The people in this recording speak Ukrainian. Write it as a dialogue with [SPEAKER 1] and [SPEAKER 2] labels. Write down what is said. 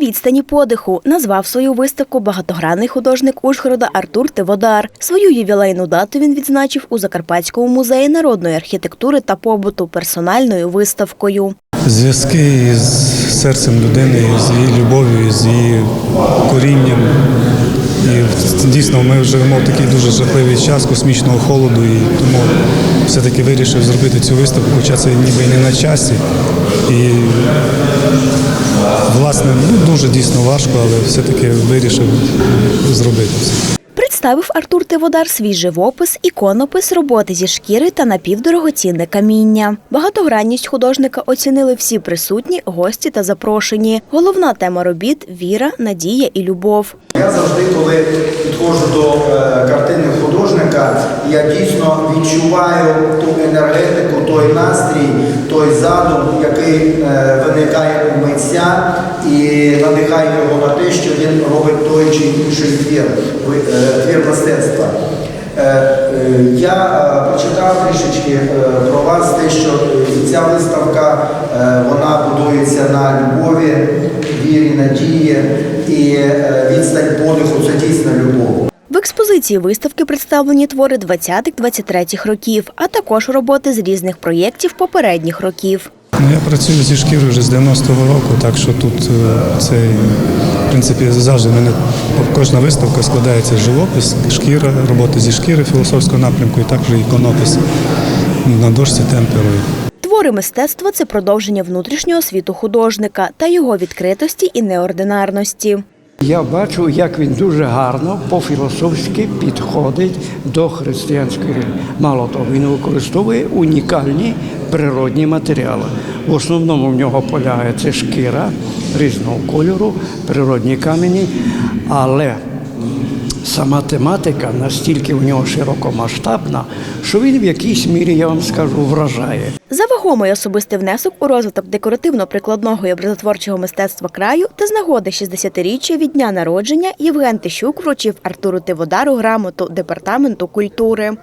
[SPEAKER 1] відстані подиху назвав свою виставку багатогранний художник Ужгорода Артур Тиводар. Свою ювілейну дату він відзначив у Закарпатському музеї народної архітектури та побуту персональною виставкою.
[SPEAKER 2] Зв'язки з серцем людини, з її любов'ю, з її корінням. І дійсно ми живемо в такий дуже жахливий час космічного холоду, і тому все-таки вирішив зробити цю виставку, хоча це ніби і не на часі. І власне ну, дуже дійсно важко, але все-таки вирішив зробити це.
[SPEAKER 1] Представив Артур Тиводар свій живопис, іконопис, роботи зі шкіри та напівдорогоцінне каміння. Багатогранність художника оцінили всі присутні, гості та запрошені. Головна тема робіт віра, надія і любов.
[SPEAKER 3] Я завжди, коли підходжу до е, картини художника, я дійсно відчуваю ту енергетику, той настрій, той задум, який е, виникає у митця і надихає його на те, що він робить той чи інший твір, е, твір мистецтва. Е, Я прочитав трішечки про вас те, що ця виставка вона будується на любові, вірі, надії і відстань подиху це дійсно любов.
[SPEAKER 1] Експозиції виставки представлені твори 20-23 років, а також роботи з різних проєктів попередніх років.
[SPEAKER 2] Ну, я працюю зі шкірою вже з 90-го року, так що тут е, це, в принципі, завжди мене кожна виставка складається з живопис, шкіра, роботи зі шкіри філософського напрямку і також іконопис на дошці темперою.
[SPEAKER 1] Твори мистецтва це продовження внутрішнього світу художника та його відкритості і неординарності.
[SPEAKER 4] Я бачу, як він дуже гарно по-філософськи підходить до християнської релігії. Мало того, він використовує унікальні природні матеріали. В основному в нього полягає це шкіра різного кольору, природні камені, але сама тематика настільки у нього широкомасштабна, що він в якійсь мірі, я вам скажу, вражає.
[SPEAKER 1] За вагомий особистий внесок у розвиток декоративно-прикладного і образотворчого мистецтва краю та з нагоди 60-річчя від дня народження Євген Тищук вручив Артуру Тиводару грамоту департаменту культури.